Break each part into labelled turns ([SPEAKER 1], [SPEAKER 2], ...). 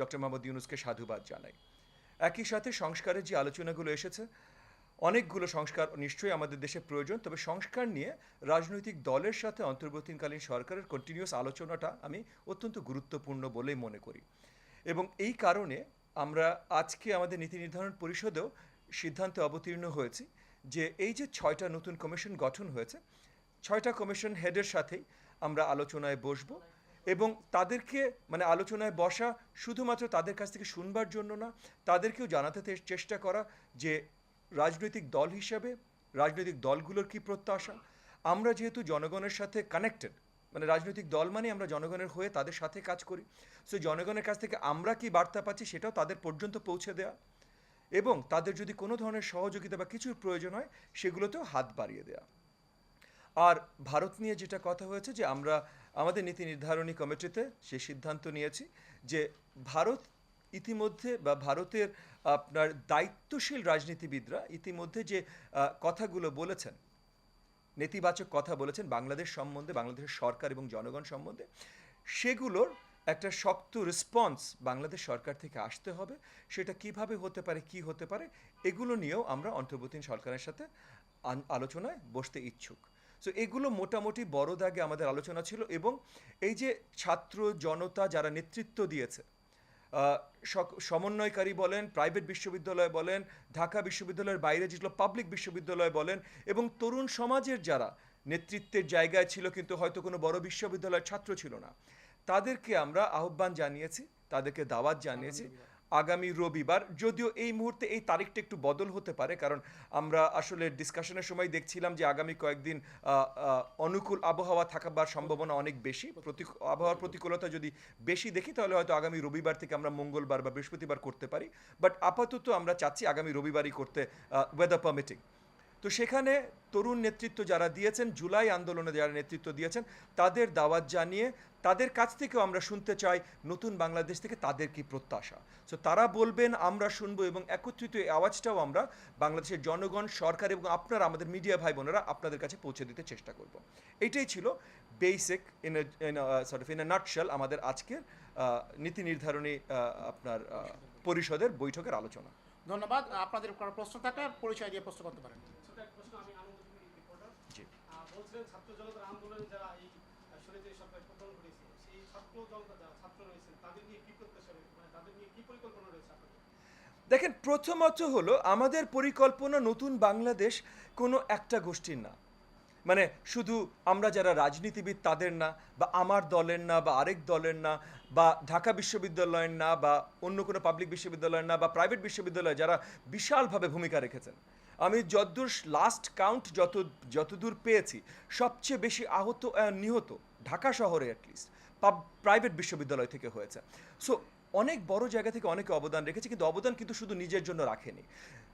[SPEAKER 1] Doctor Mohammad ইউনুসকে সাধুবাদ জানাই। একই সাথে সংস্কারের যে আলোচনাগুলো এসেছে, অনেকগুলো সংস্কার নিশ্চয়ই আমাদের দেশে প্রয়োজন, তবে সংস্কার নিয়ে রাজনৈতিক দলের সাথে অন্তর্বর্তীকালীন সরকারের কন্টিনিউয়াস আলোচনাটা আমি অত্যন্ত গুরুত্বপূর্ণ বলেই মনে করি। এবং এই কারণে আমরা আজকে আমাদের নীতি নির্ধারণ পরিষদেও সিদ্ধান্তে অবতীর্ণ হয়েছি যে এই যে ছয়টা নতুন কমিশন গঠন হয়েছে, ছয়টা কমিশন হেডের সাথেই আমরা আলোচনায় বসবো। এবং তাদেরকে মানে আলোচনায় বসা শুধুমাত্র তাদের কাছ থেকে শুনবার জন্য না, তাদেরকেও জানাতে চেষ্টা করা যে রাজনৈতিক দল হিসাবে, রাজনৈতিক দলগুলোর কি প্রত্যাশা। আমরা যেহেতু জনগণের সাথে কানেক্টেড মানে রাজনৈতিক দল মানে আমরা জনগণের হয়ে তাদের সাথে কাজ করি। সো জনগণের কাছ থেকে আমরা কি বার্তা পাচ্ছি সেটাও তাদের পর্যন্ত পৌঁছে দেওয়া এবং তাদের যদি কোনো ধরনের সহযোগিতা বা কিছুর প্রয়োজন হয়, সেগুলোতেও হাত বাড়িয়ে দেওয়া আর ভারত নিয়ে যেটা কথা হয়েছে যে আমরা আমাদের নীতি নির্ধারণী কমিটিতে সে সিদ্ধান্ত নিয়েছি যে ভারত ইতিমধ্যে বা ভারতের আপনার দায়িত্বশীল রাজনীতিবিদরা ইতিমধ্যে যে কথাগুলো বলেছেন, নেতিবাচক কথা বলেছেন বাংলাদেশ সম্বন্ধে, বাংলাদেশের সরকার এবং জনগণ সম্বন্ধে, সেগুলোর একটা শক্ত রেসপন্স বাংলাদেশ সরকার থেকে আসতে হবে। সেটা কীভাবে হতে পারে, কি হতে পারে, এগুলো নিয়েও আমরা অন্তর্বর্তী সরকারের সাথে আলোচনায় বসতে ইচ্ছুক। সো এগুলো মোটামুটি বড় দাগে আমাদের আলোচনা ছিল এবং এই যে ছাত্র জনতা যারা নেতৃত্ব দিয়েছে সমন্বয়কারী বলেন প্রাইভেট বিশ্ববিদ্যালয় বলেন, ঢাকা বিশ্ববিদ্যালয়ের বাইরে যেগুলো পাবলিক বিশ্ববিদ্যালয় বলেন এবং তরুণ সমাজের যারা নেতৃত্বের জায়গায় ছিল কিন্তু হয়তো কোনো বড় বিশ্ববিদ্যালয়ের ছাত্র ছিল না, তাদেরকে আমরা আহ্বান জানিয়েছি, তাদেরকে দাওয়াত জানিয়েছি। আগামী রবিবার। যদিও এই মুহূর্তে এই তারিখটা একটু বদল হতে পারে, কারণ আমরা আসলে ডিসকাশনের সময় দেখছিলাম যে আগামী কয়েকদিন অনুকূল আবহাওয়া থাকার সম্ভাবনা অনেক বেশি। আবহাওয়ার প্রতিকূলতা যদি বেশি দেখি, তাহলে হয়তো আগামী রবিবার থেকে আমরা মঙ্গলবার বা বৃহস্পতিবার করতে পারি। বাট আপাতত আমরা চাচ্ছি আগামী রবিবারই করতে ওয়েদার পারমিটিং তো সেখানে তরুণ নেতৃত্ব যারা দিয়েছেন, জুলাই আন্দোলনে যারা নেতৃত্ব দিয়েছেন, তাদের দাওয়াত জানিয়ে তাদের কাছ থেকেও আমরা শুনতে চাই নতুন বাংলাদেশ থেকে তাদের কি প্রত্যাশা। সো তারা বলবেন, আমরা শুনব এবং একত্রিত এই আওয়াজটাও আমরা বাংলাদেশের জনগণ, সরকার এবং আপনারা, আমাদের মিডিয়া ভাই বোনেরা আপনাদের কাছে পৌঁছে দিতে চেষ্টা করব। এটাই ছিল basic in of in a nutshell আমাদের আজকের নীতি নির্ধারণী আপনার পরিষদের বৈঠকের আলোচনা।
[SPEAKER 2] ধন্যবাদ। আপনাদের কোনো প্রশ্ন থাকলে পরিচয় দিয়ে প্রশ্ন করতে পারেন।
[SPEAKER 3] ছোট এক প্রশ্ন আমি আনন্দ রিপোর্টার বলছিলেন ছাত্র জনতার আন্দোলনে যারা এই শরীরে সরকার পতন করেছে সেই ছাত্র জনতা যারা ছাত্র রয়েছেন তাদের নিয়ে কি প্রত্যাশা মানে তাদের নিয়ে কি পরিকল্পনা রয়েছে আপনাদের?
[SPEAKER 1] দেখেন প্রথমত হলো আমাদের পরিকল্পনা নতুন বাংলাদেশ কোনো একটা গোষ্ঠীর না। মানে শুধু আমরা যারা রাজনীতিবিদ তাদের না বা আমার দলের না বা আরেক দলের না বা ঢাকা বিশ্ববিদ্যালয়ের না বা অন্য কোনো পাবলিক বিশ্ববিদ্যালয়ের না বা প্রাইভেট বিশ্ববিদ্যালয় যারা বিশালভাবে ভূমিকা রেখেছেন। আমি যদ্দূর লাস্ট কাউন্ট যত যতদূর পেয়েছি সবচেয়ে বেশি আহত আহ, নিহত ঢাকা শহরে অ্যাটলিস্ট প্রাইভেট বিশ্ববিদ্যালয় থেকে হয়েছে। সো অনেক বড় জায়গা থেকে অনেকে অবদান রেখেছে কিন্তু অবদান কিন্তু শুধু নিজের জন্য রাখেনি।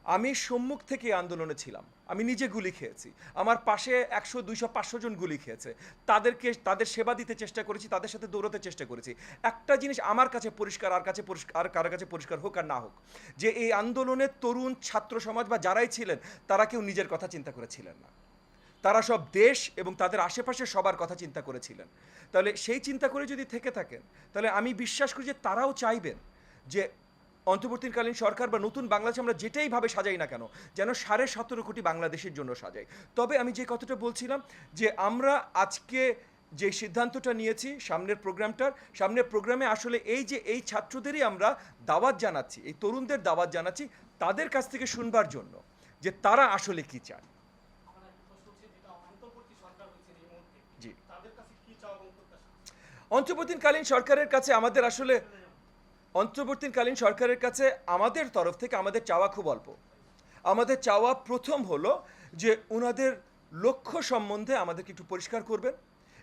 [SPEAKER 1] আমি সম্মুখ থেকে আন্দোলনে ছিলাম। আমি নিজে গুলি খেয়েছি। আমার পাশে একশো, দুইশো, পাঁচশো জন গুলি খেয়েছে। তাদেরকে, তাদের সেবা দিতে চেষ্টা করেছি, তাদের সাথে দৌড়াতে চেষ্টা করেছি। একটা জিনিস আমার কাছে পরিষ্কার, আর কাছে পরিষ্কার, আর কারও কাছে পরিষ্কার হোক আর না হোক, যে এই আন্দোলনে তরুণ ছাত্র সমাজ বা যারাই ছিলেন, তারা কেউ নিজের কথা চিন্তা করেছিলেন না। তারা সব দেশ এবং তাদের আশেপাশে সবার কথা চিন্তা করেছিলেন। তাহলে সেই চিন্তা করে যদি থেকে থাকেন, তাহলে আমি বিশ্বাস করি যে তারাও চাইবেন যে অন্তর্বর্তীকালীন সরকার বা নতুন বাংলাদেশ আমরা যেটাই ভাবে সাজাই না কেন যেন সাড়ে সতেরো কোটি বাংলাদেশের জন্য সাজাই। তবে আমি যে কথাটা বলছিলাম যে আমরা আজকে যে সিদ্ধান্তটা নিয়েছি সামনের প্রোগ্রামটার সামনের প্রোগ্রামে আসলে এই যে এই ছাত্রদেরই আমরা দাওয়াত জানাচ্ছি এই তরুণদের দাওয়াত জানাচ্ছি তাদের কাছ থেকে শুনবার জন্য যে তারা আসলে কি
[SPEAKER 3] মুহূর্তে
[SPEAKER 1] জি। অন্তর্বর্তীকালীন সরকারের কাছে আমাদের আসলে অন্তর্বর্তীকালীন সরকারের কাছে আমাদের তরফ থেকে আমাদের চাওয়া খুব অল্প। আমাদের চাওয়া প্রথম হলো যে ওনাদের লক্ষ্য সম্বন্ধে আমাদেরকে একটু পরিষ্কার করবেন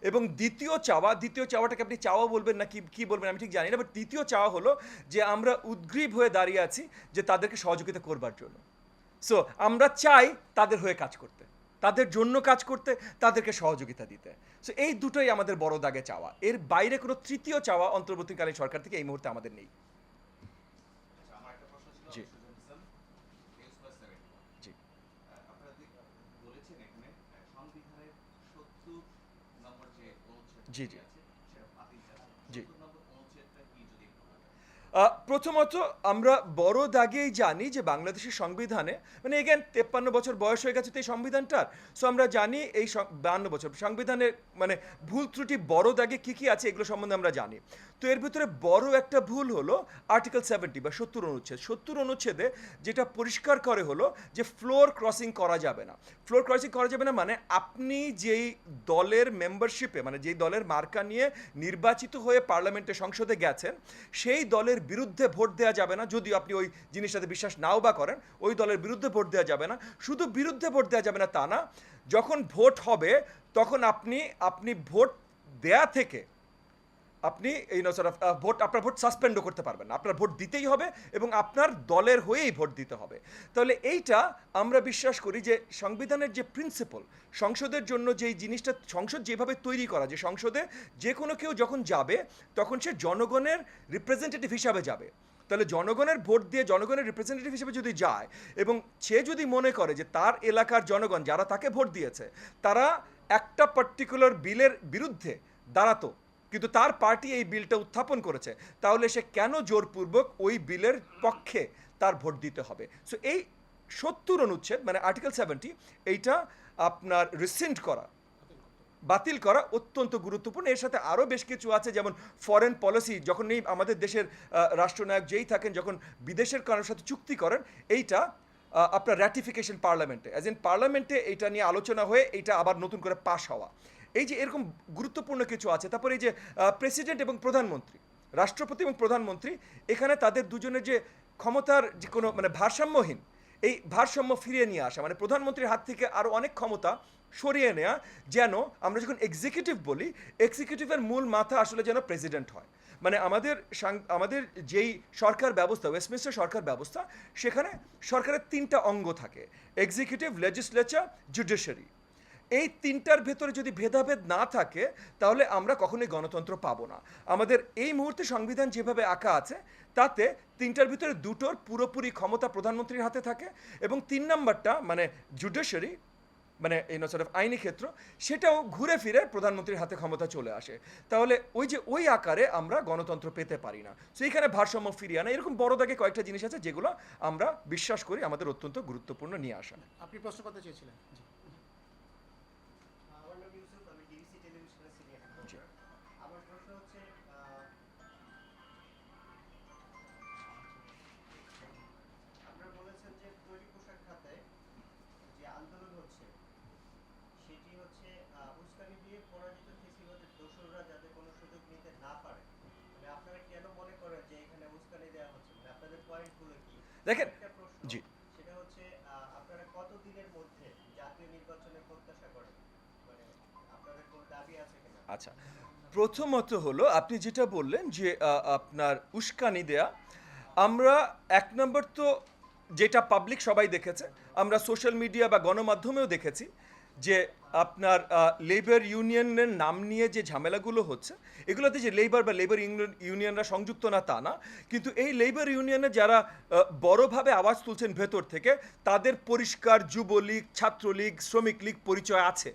[SPEAKER 1] এবং দ্বিতীয় চাওয়া, দ্বিতীয় চাওয়াটাকে আপনি চাওয়া বলবেন না কি, কী বলবেন আমি ঠিক জানি না বাট দ্বিতীয় চাওয়া হলো যে আমরা উদ্গ্রীব হয়ে দাঁড়িয়ে আছি যে তাদেরকে সহযোগিতা করবার জন্য। সো আমরা চাই তাদের হয়ে কাজ করতে। তাদের জন্য কাজ করতে তাদেরকে সহযোগিতা দিতে। সো এই দুটোই আমাদের বড় দাগে চাওয়া। এর বাইরে কোনো তৃতীয় চাওয়া অন্তর্বর্তীকালীন সরকার থেকে এই মুহূর্তে আমাদের নেই।
[SPEAKER 4] আচ্ছা,
[SPEAKER 1] জি। জি
[SPEAKER 4] আহ, আপনারা যে বলেছেন এখানে আহ, সংবিধানের 70 নম্বর যে অনুচ্ছেদটি
[SPEAKER 1] জি, জি।
[SPEAKER 4] আছে, সেটা বাতিল করা আছে।
[SPEAKER 1] জি।
[SPEAKER 4] 70 নম্বর অনুচ্ছেদটা কি যদি একটু বলেন?
[SPEAKER 1] আহ, প্রথমত আমরা বড় দাগেই জানি যে বাংলাদেশের সংবিধানে মানে এগেন তেপ্পান্ন বছর বয়স হয়ে গেছে তো এই সংবিধানটার। সো আমরা জানি এই বান্ন বছর সংবিধানের মানে ভুল ত্রুটি বড় দাগে কী কী আছে এগুলো সম্বন্ধে আমরা জানি। তো এর ভিতরে বড় একটা ভুল হলো আর্টিকেল সেভেন্টি বা সত্তর অনুচ্ছেদ। সত্তর অনুচ্ছেদে যেটা পরিষ্কার করে হলো যে ফ্লোর ক্রসিং করা যাবে না। ফ্লোর ক্রসিং করা যাবে না মানে আপনি যেই দলের মেম্বারশিপে মানে যেই দলের মার্কা নিয়ে নির্বাচিত হয়ে পার্লামেন্টে সংসদে গেছেন, সেই দলের বিরুদ্ধে ভোট দেওয়া যাবে না, যদিও আপনি ওই জিনিসটাতে বিশ্বাস নাও বা করেন, ওই দলের বিরুদ্ধে ভোট দেওয়া যাবে না। শুধু বিরুদ্ধে ভোট দেওয়া যাবে না তা না, যখন ভোট হবে, তখন আপনি আপনি ভোট দেয়া থেকে আপনি এই ভোট আপনার ভোট সাসপেন্ডও করতে পারবেন না। আপনার ভোট দিতেই হবে এবং আপনার দলের হয়েই ভোট দিতে হবে। তাহলে এইটা আমরা বিশ্বাস করি যে সংবিধানের যে প্রিন্সিপাল সংসদের জন্য যেই জিনিসটা, সংসদ যেভাবে তৈরি করা, যে সংসদে যে কোনো কেউ যখন যাবে, তখন সে জনগণের রিপ্রেজেন্টেটিভ হিসাবে যাবে। তাহলে জনগণের ভোট দিয়ে জনগণের রিপ্রেজেন্টেটিভ হিসেবে যদি যায় এবং সে যদি মনে করে যে তার এলাকার জনগণ, যারা তাকে ভোট দিয়েছে, তারা একটা পার্টিকুলার বিলের বিরুদ্ধে দাঁড়াতো কিন্তু তার পার্টি এই বিলটা উত্থাপন করেছে। তাহলে সে কেন জোরপূর্বক ওই বিলের পক্ষে তার ভোট দিতে হবে? সো এই সত্তর অনুচ্ছেদ মানে আর্টিকেল সেভেন্টি এইটা আপনার রিসেন্ট করা, বাতিল করা অত্যন্ত গুরুত্বপূর্ণ। এর সাথে আরও বেশ কিছু আছে, যেমন ফরেন পলিসি যখন এই আমাদের দেশের রাষ্ট্রনায়ক যেই থাকেন, যখন বিদেশের কারোর সাথে চুক্তি করেন, এইটা আপনার র্যাটিফিকেশন পার্লামেন্টে অ্যাজ ইন পার্লামেন্টে এইটা নিয়ে আলোচনা হয়ে এইটা আবার নতুন করে পাশ হওয়া। এই যে এরকম গুরুত্বপূর্ণ কিছু আছে, তারপরে এই যে প্রেসিডেন্ট এবং প্রধানমন্ত্রী, রাষ্ট্রপতি এবং প্রধানমন্ত্রী, এখানে তাদের দুজনের যে ক্ষমতার যে কোনো মানে ভারসাম্যহীন, এই ভারসাম্য ফিরিয়ে নিয়ে আসা মানে প্রধানমন্ত্রীর হাত থেকে আরও অনেক ক্ষমতা সরিয়ে নেওয়া যেন আমরা যখন এক্সিকিউটিভ বলি এক্সিকিউটিভের মূল মাথা আসলে যেন প্রেসিডেন্ট হয়। মানে আমাদের আমাদের যেই সরকার ব্যবস্থা ওয়েস্টমিনিস্টার সরকার ব্যবস্থা, সেখানে সরকারের তিনটা অঙ্গ থাকে এক্সিকিউটিভ লেজিসলেচার জুডিশিয়ারি এই তিনটার ভেতরে যদি ভেদাভেদ না থাকে, তাহলে আমরা কখনোই গণতন্ত্র পাবো না। আমাদের এই মুহূর্তে সংবিধান যেভাবে আঁকা আছে, তাতে তিনটার ভিতরে দুটোর পুরোপুরি ক্ষমতা প্রধানমন্ত্রীর হাতে থাকে এবং তিন নাম্বারটা মানে জুডিশিয়ারি মানে এই সর্ট অফ আইনি ক্ষেত্র, সেটাও ঘুরে ফিরে প্রধানমন্ত্রীর হাতে ক্ষমতা চলে আসে। তাহলে ওই যে ওই আকারে আমরা গণতন্ত্র পেতে পারি না। তো এইখানে ভারসাম্য ফিরিয়ে আনা, এরকম বড় দাগে কয়েকটা জিনিস আছে যেগুলো আমরা বিশ্বাস করি আমাদের অত্যন্ত গুরুত্বপূর্ণ নিয়ে আসা।
[SPEAKER 2] আপনি প্রশ্ন করতে চেয়েছিলেন
[SPEAKER 5] যাতে কোনো সুযোগ নিতে না পারে। মানে আপনারা কেন মনে করেন যে এখানে উস্কানি দেওয়া হচ্ছে? মানে আপনাদের পয়েন্টগুলো কি?
[SPEAKER 1] দেখেন, জি।
[SPEAKER 5] সেটা হচ্ছে আপনারা কত দিনের মধ্যে জাতীয় নির্বাচনের প্রত্যাশা করেন? মানে আপনাদের কোন দাবি আছে কিনা?
[SPEAKER 1] আচ্ছা প্রথমত হলো আপনি যেটা বললেন যে আপনার উস্কানি দেয়া আমরা এক নম্বর তো যেটা পাবলিক সবাই দেখেছে আমরা সোশ্যাল মিডিয়া বা গণমাধ্যমেও দেখেছি যে আপনার লেবার ইউনিয়নের নাম নিয়ে যে ঝামেলাগুলো হচ্ছে, এগুলোতে যে লেবার বা লেবার ইউনিয়নরা সংযুক্ত না তা না, কিন্তু এই লেবার ইউনিয়নে যারা বড়োভাবে আওয়াজ তুলছেন ভেতর থেকে, তাদের পরিষ্কার যুবলীগ, ছাত্রলীগ শ্রমিক লীগ পরিচয় আছে।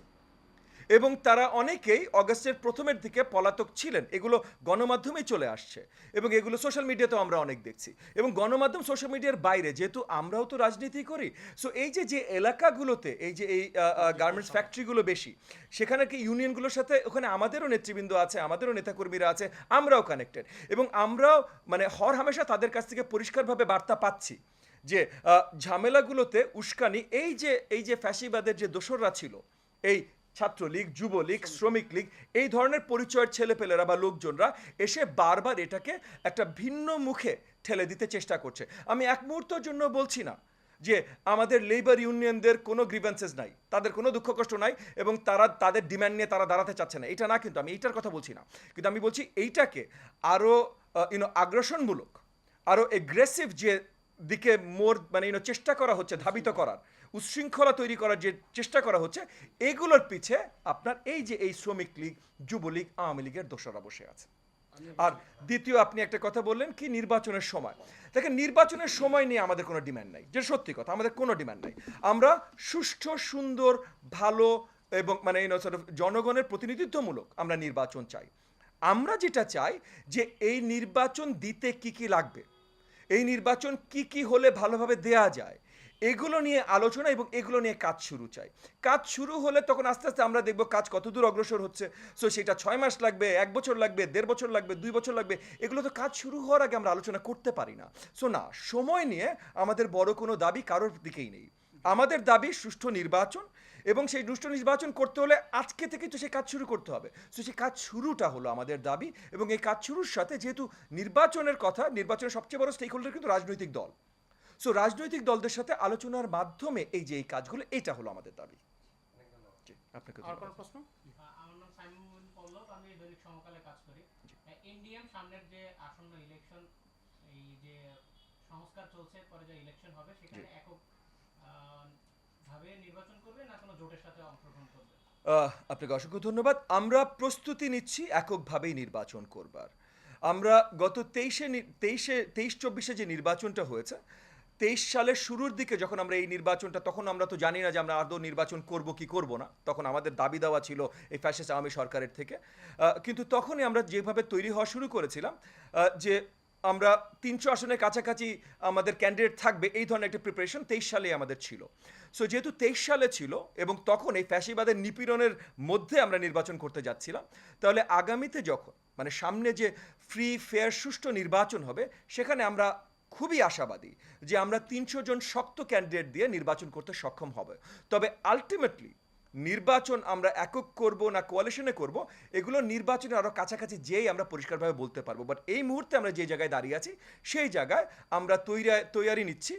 [SPEAKER 1] এবং তারা অনেকেই অগস্টের প্রথমের দিকে পলাতক ছিলেন। এগুলো গণমাধ্যমেই চলে আসছে এবং এগুলো সোশ্যাল মিডিয়াতেও আমরা অনেক দেখছি। এবং গণমাধ্যম সোশ্যাল মিডিয়ার বাইরে, যেহেতু আমরাও তো রাজনীতি করি সো এই যে যে এলাকাগুলোতে, এই যে, এই গার্মেন্টস ফ্যাক্টরিগুলো বেশি, সেখানে কি ইউনিয়নগুলোর সাথে ওখানে আমাদেরও নেতৃবৃন্দ আছে, আমাদেরও নেতাকর্মীরা আছে, আমরাও কানেক্টেড এবং আমরাও মানে হর হামেশা তাদের কাছ থেকে পরিষ্কারভাবে বার্তা পাচ্ছি যে ঝামেলাগুলোতে উস্কানি, এই যে এই যে ফ্যাসিবাদের যে দোসররা ছিল, এই ছাত্রলীগ যুবলীগ শ্রমিক লীগ এই ধরনের পরিচয়ের ছেলেপেলেরা বা লোকজনরা এসে বারবার এটাকে একটা ভিন্ন মুখে ঠেলে দিতে চেষ্টা করছে। আমি এক মুহূর্তের জন্য বলছি না যে আমাদের লেবার ইউনিয়নদের কোনো গ্রিভেন্সেস নাই তাদের কোনো দুঃখ কষ্ট নাই এবং তারা তাদের ডিমান্ড নিয়ে তারা দাঁড়াতে চাচ্ছে না। এটা না কিন্তু আমি এইটার কথা বলছি না। কিন্তু আমি বলছি এইটাকে আরও ইউনো আগ্রাসনমূলক আরও এগ্রেসিভ যে দিকে মোর মানে ইউনো চেষ্টা করা হচ্ছে, ধাবিত করার উচ্ছৃঙ্খলা তৈরি করার যে চেষ্টা করা হচ্ছে, এগুলোর পিছে আপনার এই যে এই শ্রমিক লীগ, যুবলীগ, আওয়ামী লীগের দোষরা বসে আছে। আর দ্বিতীয়, আপনি একটা কথা বললেন কি নির্বাচনের সময়। দেখেন, নির্বাচনের সময় নিয়ে আমাদের কোনো ডিম্যান্ড নাই। যে সত্যি কথা, আমাদের কোনো ডিম্যান্ড নাই। আমরা সুষ্ঠু, সুন্দর, ভালো এবং মানে জনগণের প্রতিনিধিত্বমূলক আমরা নির্বাচন চাই। আমরা যেটা চাই যে এই নির্বাচন দিতে কি কি লাগবে। এই নির্বাচন কি কি হলে ভালোভাবে দেয়া যায়? এগুলো নিয়ে আলোচনা এবং এগুলো নিয়ে কাজ শুরু চাই। কাজ শুরু হলে তখন আস্তে আস্তে আমরা দেখব কাজ কতদূর অগ্রসর হচ্ছে। সো সেটা ছয় মাস লাগবে, এক বছর লাগবে, দেড় বছর লাগবে, দুই বছর লাগবে, এগুলো তো কাজ শুরু হওয়ার আগে আমরা আলোচনা করতে পারি না। সো না, সময় নিয়ে আমাদের বড় কোনো দাবি কারোর দিকেই নেই। আমাদের দাবি সুষ্ঠু নির্বাচন এবং সেই সুষ্ঠু নির্বাচন করতে হলে আজকে থেকেই তো সেই কাজ শুরু করতে হবে। সো সেই কাজ শুরুটা হলো আমাদের দাবি এবং এই কাজ শুরুর সাথে যেহেতু নির্বাচনের কথা নির্বাচনের সবচেয়ে বড় স্টেক হোল্ডার কিন্তু রাজনৈতিক দল। সো রাজনৈতিক দলদের সাথে আলোচনার মাধ্যমে এই যে এই কাজগুলো এটা হলো আমাদের দাবি। আপনাকে
[SPEAKER 2] আর কোনো প্রশ্ন?
[SPEAKER 6] আমার নাম সাইমুল পল্লব আমি দৈনিক সমকালে কাজ করি। ইন্ডিয়ান সামনের যে আসন্ন ইলেকশন এই যে সংস্কার চলছে পরে যে ইলেকশন হবে সেখানে একক
[SPEAKER 1] আপনাকে অসংখ্য ধন্যবাদ। আমরা প্রস্তুতি নিচ্ছি এককভাবেই নির্বাচন করবার। আমরা গত তেইশে তেইশে, তেইশ চব্বিশে যে নির্বাচনটা হয়েছে, তেইশ সালের শুরুর দিকে যখন আমরা এই নির্বাচনটা, তখন আমরা তো জানি না যে আমরা আদৌ নির্বাচন করব কি করব না। তখন আমাদের দাবি দেওয়া ছিল এই ফ্যাসিস্ট আওয়ামী সরকারের থেকে। কিন্তু তখনই আমরা যেভাবে তৈরি হওয়া শুরু করেছিলাম যে আমরা তিনশো আসনের কাছাকাছি আমাদের ক্যান্ডিডেট থাকবে, এই ধরনের একটা প্রিপারেশন তেইশ সালে আমাদের ছিল। সো যেহেতু তেইশ সালে ছিল এবং তখন এই ফ্যাসিবাদের নিপীড়নের মধ্যে আমরা নির্বাচন করতে যাচ্ছিলাম, তাহলে আগামীতে যখন মানে সামনে যে ফ্রি ফেয়ার সুষ্ঠু নির্বাচন হবে, সেখানে আমরা খুবই আশাবাদী যে আমরা তিনশো জন শক্ত ক্যান্ডিডেট দিয়ে নির্বাচন করতে সক্ষম হবে। তবে আলটিমেটলি নির্বাচন আমরা একক করব না কোয়ালিশনে করব, এগুলো নির্বাচনে আরও কাছাকাছি যেই আমরা পরিষ্কারভাবে বলতে পারব। বাট এই মুহূর্তে আমরা যে জায়গায় দাঁড়িয়ে আছি, সেই জায়গায় আমরা তৈরি, তৈয়ারি নিচ্ছি।